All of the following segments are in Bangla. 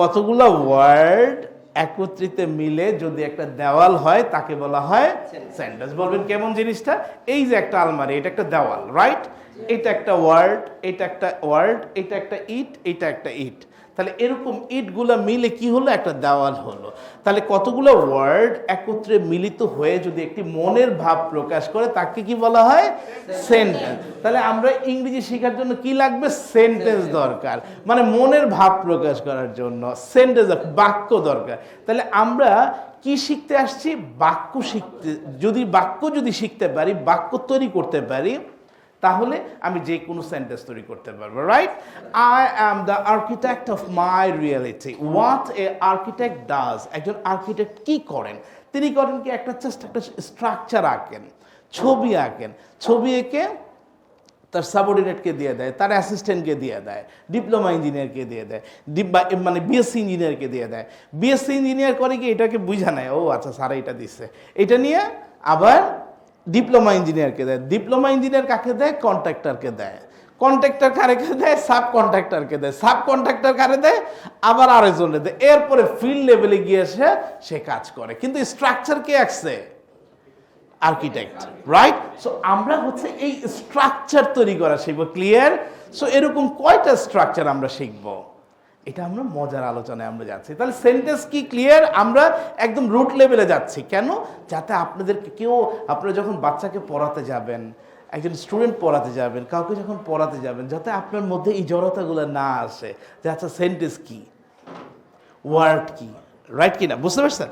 কতগুলো ওয়ার্ড একত্রিত মিলে যদি একটা দেওয়াল হয়, তাকে বলা হয় সেন্টেন্স বলবেন কেমন জিনিসটা? এই যে একটা আলমারি, এটা একটা দেওয়াল রাইট এটা একটা ওয়ার্ড, এটা একটা ওয়ার্ড, এটা একটা ইট, এটা একটা ইট। তাহলে এরকম ইটগুলো মিলে কি হলো? একটা দেওয়াল হলো। তাহলে কতগুলো ওয়ার্ড একত্রে মিলিত হয়ে যদি একটি মনের ভাব প্রকাশ করে তাকে কি বলা হয়? সেন্টেন্স তাহলে আমরা ইংরেজি শেখার জন্য কি লাগবে? সেন্টেন্স দরকার। মানে মনের ভাব প্রকাশ করার জন্য। সেন্টেন্স বাক্য দরকার। তাহলে আমরা কি শিখতে আসছি? বাক্য শিখতে যদি বাক্য যদি শিখতে পারি বাক্য তৈরি করতে পারি তাহলে আমি যে কোনো সেন্টেন্স তৈরি করতে পারব right I am the architect of my reality what a architect does একজন আর্কিটেক্ট কি করেন? তিনি করেন কি, একটা জাস্ট একটা স্ট্রাকচার আঁকেন, ছবি আঁকেন। ছবি এঁকে তার সাবঅর্ডিনেটকে দিয়ে দেয়, তার অ্যাসিস্ট্যান্টকে দিয়ে দেয় ডিপ্লোমা ইঞ্জিনিয়ারকে দিয়ে দেয় মানে বিএসসি ইঞ্জিনিয়ারকে দিয়ে দেয়। বিএসসি ইঞ্জিনিয়ার করে কি, এটাকে বুঝা নেয়, ও আচ্ছা স্যার এটা দিচ্ছে এটা নিয়ে আবার ডিপ্লোমা ইঞ্জিনিয়ারকে দেয় ডিপ্লোমা ইঞ্জিনিয়ার কাকে দেয়? কন্ট্রাক্টরকে দেয়। কন্ট্রাক্টর কারেকে দেয়? সাব কন্ট্রাক্টরকে দেয়। সাব কন্ট্রাক্টর কারে দেয়? আবার আরেকজনে দেয়। এরপরে ফিল্ড লেভেলে গিয়ে সে সে কাজ করে। কিন্তু স্ট্রাকচার কে আসছে আর্কিটেক্ট রাইট সো আমরা হচ্ছে এই স্ট্রাকচার তৈরি করা শিখব। ক্লিয়ার সো এরকম কয়টা স্ট্রাকচার আমরা শিখব? এটা আমরা মজার আলোচনায় আমরা যাচ্ছি। তাহলে সেন্টেন্স কি ক্লিয়ার আমরা একদম রুট লেভেলে যাচ্ছি। কেন? যাতে আপনাদেরকে কেউ, আপনারা যখন বাচ্চাকে পড়াতে যাবেন, একজন স্টুডেন্ট পড়াতে যাবেন, কাউকে যখন পড়াতে যাবেন, যাতে আপনার মধ্যে এই জড়তাগুলো না আসে, যে আচ্ছা সেন্টেন্স কি? ওয়ার্ড কি? রাইট কি না বুঝতে পারছেন?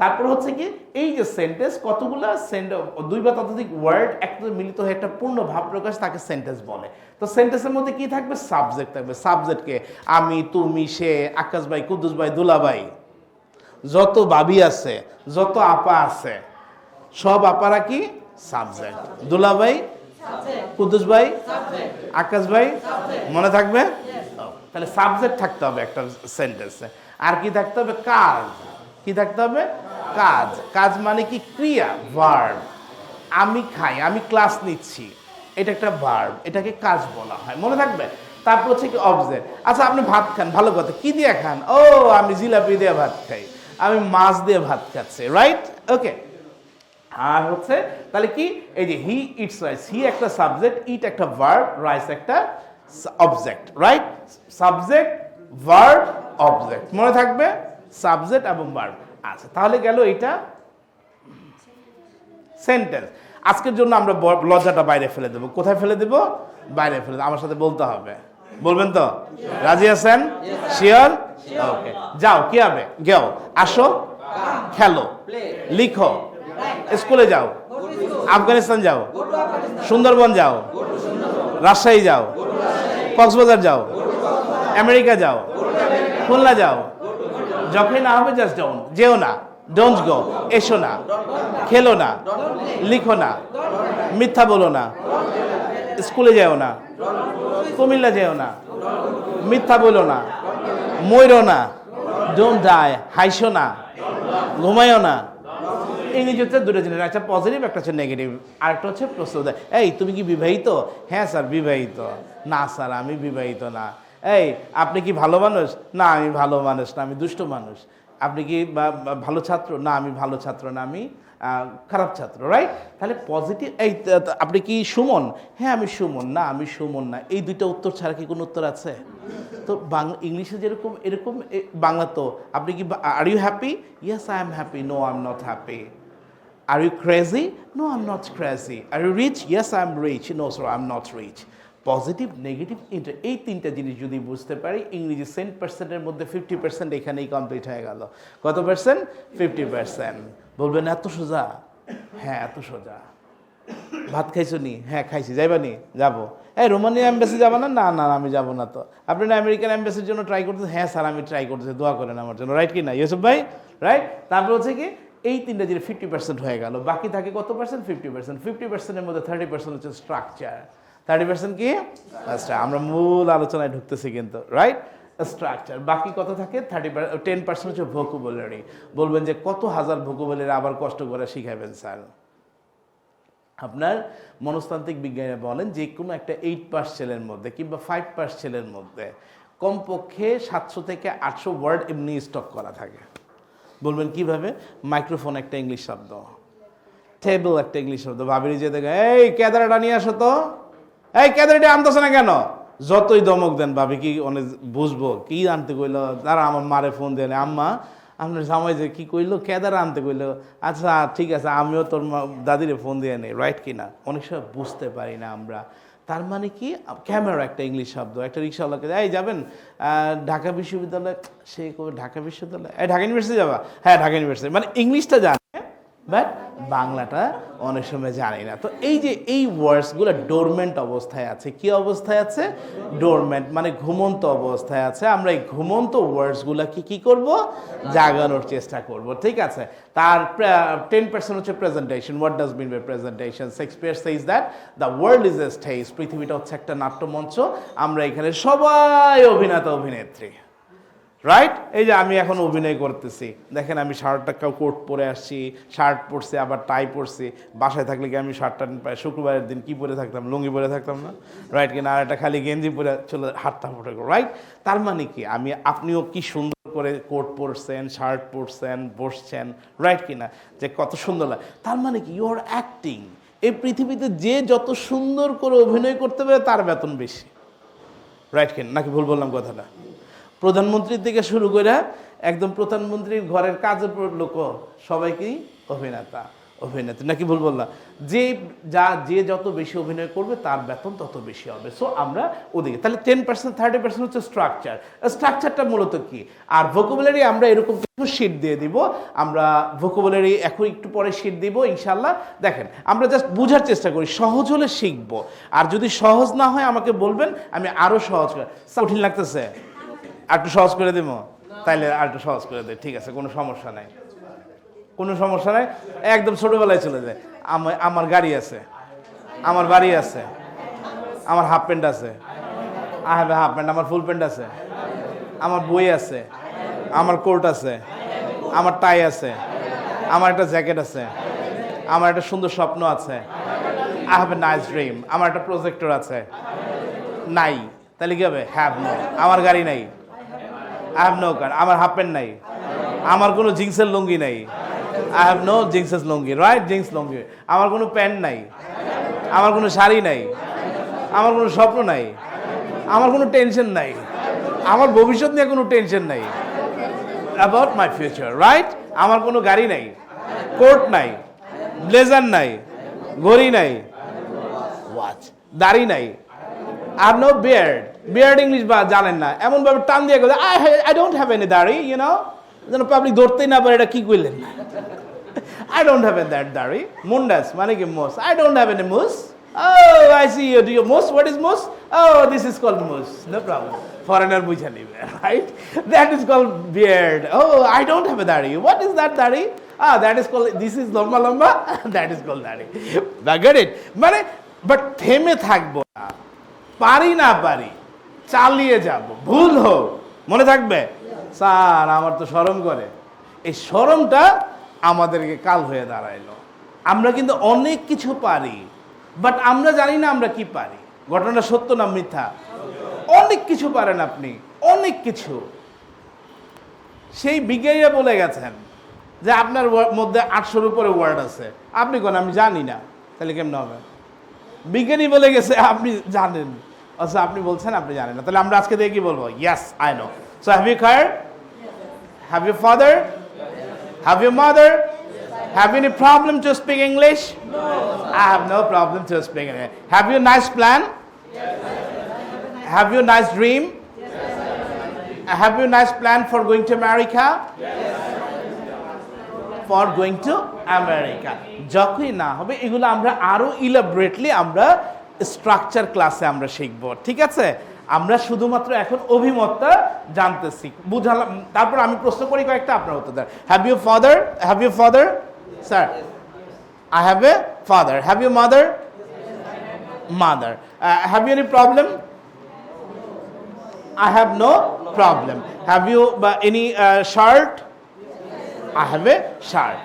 তারপর হচ্ছে কি এই যে সেন্টেন্স কতগুলো সেন্ট দুই বা ততোধিক ওয়ার্ড একসাথে মিলিত হয়ে একটা পূর্ণ ভাব প্রকাশ তাকে সেন্টেন্স বলে। তো সেন্টেন্সের মধ্যে কি থাকবে? সাবজেক্ট থাকবে। সাবজেক্টকে আমি তুমি সে আকাশ ভাই কুদ্দুস ভাই দুলাভাই যত বাবি আছে যত আপা আছে সব আপারা কি? সাবজেক্ট দুলাভাই কুদ্দুস ভাই আকাশ ভাই মনে থাকবে? তাহলে সাবজেক্ট থাকতে হবে একটা সেন্টেন্সে আর কি থাকতে হবে? কাজ। কি থাকতে হবে? কাজ। কাজ মানে কি? ক্রিয়া ভার্ব আমি খাই, আমি ক্লাস নিচ্ছি। এটা একটা ভার্ব এটাকে কাজ বলা হয়। মনে থাকবে? তারপর হচ্ছে কি অবজেক্ট আচ্ছা আপনি ভাত খান, ভালো কথা। কি দিয়ে খান? ও, আমি জিলাপি দিয়ে ভাত খাই। আমি মাছ দিয়ে ভাত খাচ্ছি রাইট ওকে আর হচ্ছে, তাহলে কি? এই যে হি ইটস রাইস হি একটা সাবজেক্ট ইট একটা ভার্ব রাইস একটা object right subject verb object মনে থাকবে? সাবজেক্ট এবং ভার্ব আচ্ছা তাহলে গেল এটা সেন্টেন্স আজকের জন্য আমরা লজ্জাটা বাইরে ফেলে দেবো। কোথায় ফেলে দেবো? বাইরে ফেলে দেবো। আমার সাথে বলতে হবে। বলবেন তো? রাজি আছেন? শিওর ওকে যাও, কি হবে? গেও, আসো, খেলো, লিখো। স্কুলে যাও। আফগানিস্তান যাও। সুন্দরবন যাও। রাজশাহী যাও। কক্সবাজার যাও। আমেরিকা যাও। খুলনা যাও। যখনই না হবে জাস্ট ডাউন যেও না। ডোন্ট গো এসো না। খেলো না। লিখো না। মিথ্যা বলো না। স্কুলে যেও না। কুমিল্লা যেও না। মিথ্যা বলো না। ময়ূরো না। ডোন্ট ডাই হাইসো না। ঘুমাইও না। ইংরেজি হচ্ছে দুটো জিনিস। একটা পজিটিভ একটা হচ্ছে নেগেটিভ আরেকটা হচ্ছে প্রশ্ন দেয়। এই, তুমি কি বিবাহিত? হ্যাঁ স্যার, বিবাহিত। না, স্যার, আমি বিবাহিত না। এই আপনি কি ভালো মানুষ? না আমি ভালো মানুষ না আমি দুষ্ট মানুষ। আপনি কি ভালো ছাত্র? না আমি ভালো ছাত্র না আমি খারাপ ছাত্র রাইট তাহলে পজিটিভ এই আপনি কি সুমন? হ্যাঁ আমি সুমন। না আমি সুমন না। এই দুইটা উত্তর ছাড়া কি কোনো উত্তর আছে? তো বাংলা ইংলিশে যেরকম এরকম বাংলা তো। আপনি কি are you happy yes I am happy no I am not happy Are you crazy? No, I'm not crazy. Are you rich? Yes, I'm rich. No, sir, I'm not rich. Positive negative inter এই তিনটা জিনিস যদি বুঝতে পারি, ইংরেজি সেন্ট পার্সেন্টের মধ্যে ফিফটি পার্সেন্ট এখানেই কমপ্লিট হয়ে গেল। কত পার্সেন্ট ফিফটি পার্সেন্ট বলবেন, এত সোজা? হ্যাঁ এত সোজা। ভাত খাইছো নি? হ্যাঁ খাইছি। যাইবা নি? যাব। এই রোমানিয়া এম্বাসি যাব না? না না আমি যাব না তো। আপনি না আমেরিকান এম্বাসির জন্য ট্রাই করতেছেন? হ্যাঁ স্যার, আমি ট্রাই করতেছি। দোয়া করেন আমার জন্য। রাইট কি না? ইউসুফ ভাই? রাইট তারপর হচ্ছে কি? এই তিনটা জিনিস ফিফটি পার্সেন্ট হয়ে গেল। বাকি থাকে কত পার্সেন্ট ফিফটি পার্সেন্ট ফিফটি পার্সেন্টের মধ্যে থার্টি পার্সেন্ট হচ্ছে স্ট্রাকচার থার্টি পার্সেন্ট কি? আচ্ছা আমরা মূল আলোচনায় ঢুকতেছি কিন্তু রাইট স্ট্রাকচার বাকি কত থাকে থার্টি টেন পার্সেন্ট হচ্ছে ভোকুবুলারি বলবেন যে কত হাজার ভোকুবুলারি আবার কষ্ট করে শিখাবেন স্যার? আপনার মনস্তান্ত্রিক বিজ্ঞানীরা বলেন যে কোনো একটা এইট পাস ছেলের মধ্যে কিংবা ফাইভ পাস ছেলের মধ্যে কমপক্ষে সাতশো থেকে আটশো ওয়ার্ড এমনি স্টক করা থাকে। বলবেন কীভাবে? মাইক্রোফোন একটা ইংলিশ শব্দ। টেবিল একটা ইংলিশ শব্দ। ভাবির যে দেখে এই, ক্যাদারাটা নিয়ে আসো তো। এই ক্যাদারাটা আনতেছে না কেন? যতই দমক দেন ভাবি, কি অনেক বুঝব, কি আনতে কইলো? তারা আমার মারে ফোন দেন। আম্মা, আপনার জামাই যে কি কইলো? কেদারা আনতে কইলো। আচ্ছা ঠিক আছে, আমিও তোর দাদিরে ফোন দিয়ে নেই রাইট কিনা? অনেক সময় বুঝতে পারি না আমরা। তার মানে কি? ক্যামেরা একটা ইংলিশ শব্দ, একটা রিক্সাওয়ালাকে এই, যাবেন ঢাকা বিশ্ববিদ্যালয়, সে কবে, ঢাকা বিশ্ববিদ্যালয়? এই, ঢাকা ইউনিভার্সিটি যাবা? হ্যাঁ ঢাকা ইউনিভার্সিটি মানে ইংলিশটা জানে বাট বাংলাটা অনেক সময় জানি না। তো এই যে এই ওয়ার্ডসগুলো ডোরমেন্ট অবস্থায় আছে, কি অবস্থায় আছে? ডোরমেন্ট মানে ঘুমন্ত অবস্থায় আছে। আমরা এই ঘুমন্ত ওয়ার্ডসগুলোকে কি করব? জাগানোর চেষ্টা করব, ঠিক আছে? তার টেন পার্সেন্ট হচ্ছে presentation what does mean by presentation Shakespeare says that the world is a stage পৃথিবীটা হচ্ছে একটা নাট্যমঞ্চ। আমরা এখানে সবাই অভিনেতা অভিনেত্রী রাইট এই যে আমি এখন অভিনয় করতেছি। দেখেন আমি শার্টটা কোট পরে আসছি, শার্ট পরছি, আবার টাই পরছি। বাসায় থাকলে কি আমি শার্টটা শুক্রবারের দিন কি পরে থাকতাম? লুঙ্গি পরে থাকতাম না? রাইট কিনা আর একটা খালি গেঞ্জি পরে চলে হাতটা ফুটে রাইট তার মানে কি? আমি আপনিও কি সুন্দর করে কোট পরছেন, শার্ট পরছেন, বসছেন? রাইট কিনা? যে কত সুন্দর লাগে। তার মানে কি? ইউর অ্যাক্টিং এই পৃথিবীতে যে যত সুন্দর করে অভিনয় করতে পারে, তার বেতন বেশি। রাইট কেন? নাকি ভুল বললাম কথাটা? প্রধানমন্ত্রীর থেকে শুরু করে একদম প্রধানমন্ত্রীর ঘরের কাজের লোক সবাইকেই অভিনেতা, অভিনেত্রী, নাকি ভুল বললাম? যে যা, যে যত বেশি অভিনয় করবে তার বেতন তত বেশি হবে। সো আমরা ওদিকে, তাহলে টেন পার্সেন্ট থার্টি পার্সেন্ট হচ্ছে স্ট্রাকচার স্ট্রাকচারটা মূলত কি? আর ভোকাবুলারি আমরা এরকম কিছু শিট দিয়ে দিব। আমরা ভোকাবুলারি এখন একটু পরে শিট দিব ইনশাল্লাহ দেখেন, আমরা জাস্ট বোঝার চেষ্টা করি, সহজ হলে শিখব। আর যদি সহজ না হয়, আমাকে বলবেন, আমি আরও সহজ কঠিন লাগতেছে। একটু সহজ করে দেবো? তাইলে আর একটু সহজ করে দে, ঠিক আছে, কোনো সমস্যা নাই। কোনো সমস্যা নাই, একদম ছোটবেলায় চলে যায়। আমার আমার গাড়ি আছে, আমার বাড়ি আছে, আমার হাফ প্যান্ট আছে হ্যাভ হাফ প্যান্ট আমার ফুল প্যান্ট আছে, আমার বই আছে, আমার কোট আছে, আমার টাই আছে, আমার একটা জ্যাকেট আছে, আমার একটা সুন্দর স্বপ্ন আছে I have a nice dream আমার একটা প্রজেক্টর আছে, নাই তাহলে কি হবে? হ্যাভ নো আমার গাড়ি নাই। আই হ্যাভ নো কার আমার হাফ প্যান্ট নাই। আমার কোনো জিন্সের লুঙ্গি নাই। I have no jeanses lungi right jeans lungi. আমার কোনো প্যান্ট নাই। আমার কোনো শাড়ি নাই। আমার কোনো স্বপ্ন নাই। আমার কোনো টেনশন নাই। আমার ভবিষ্যৎ নিয়ে কোনো টেনশন নাই। অ্যাবাউট মাই ফিউচার রাইট আমার কোনো গাড়ি নাই। কোট নাই। ব্লেজার নাই। ঘড়ি নাই। ওয়াচ দাড়ি নাই। আর নো বিয়ার্ড বিয়ার্ড ইংলিশ বা জানেন না এমন ভাবে টান দিয়ে গেলে I I don't have any দাড়ি ইউ নো যেন পাবলিক ধরতেই না পারে এটা কি করলেন I don't have a that দাড়ি মুন্ডাস মানে কি মোস আই ডোন্ট হ্যাভ এনি মোস Oh, I see you. Do you moose? What is moose? Oh, this is called moose. No problem. Foreigner বুঝে নিবে, right? That is called beard. Oh, I don't have a দাড়ি. What is that দাড়ি? Ah, that is called, this is লম্বা লম্বা. That is called দাড়ি. Get it? মানে, but থেমে থাকব না। পারি না পারি, চালিয়ে যাব। ভুল হোক, মনে থাকবে? স্যার, আমার তো শরম করে। এই শরমটা আমাদেরকে কাল হয়ে দাঁড়াইলো। আমরা কিন্তু অনেক কিছু পারি বাট আমরা জানি না আমরা কি পারি। ঘটনা সত্য না মিথ্যা? অনেক কিছু পারেন আপনি, অনেক কিছু। সেই বিজ্ঞানীরা বলে গেছেন যে আপনার মধ্যে আটশোর উপরে ওয়ার্ড আছে। আপনি কোন, আমি জানি না। তাহলে কেমন হবে? বিজ্ঞানী বলে গেছে, আপনি জানেন। আচ্ছা আপনি বলছেন আপনি জানেন না তাহলে আমরা আজকে দেখে কি বলব yes I know so have you খায়ার have you father have you mother have you any problem to speak English I have no problem to speak English. Have you a nice plan? Have you a nice dream? Have you a nice plan for going to America? For going to America. যখনই না হবে এগুলো আমরা আরও ইলাবরেটলি আমরা স্ট্রাকচার ক্লাসে আমরা শিখব, ঠিক আছে? আমরা শুধুমাত্র এখন অভিমতটা শিখ বুঝালাম, তারপর আমি প্রশ্ন করি কয়েকটা আপনার উত্তর দেয় have you father have you father sir I have a father have you mother mother have you any problem I have no problem have you any shirt I have a shirt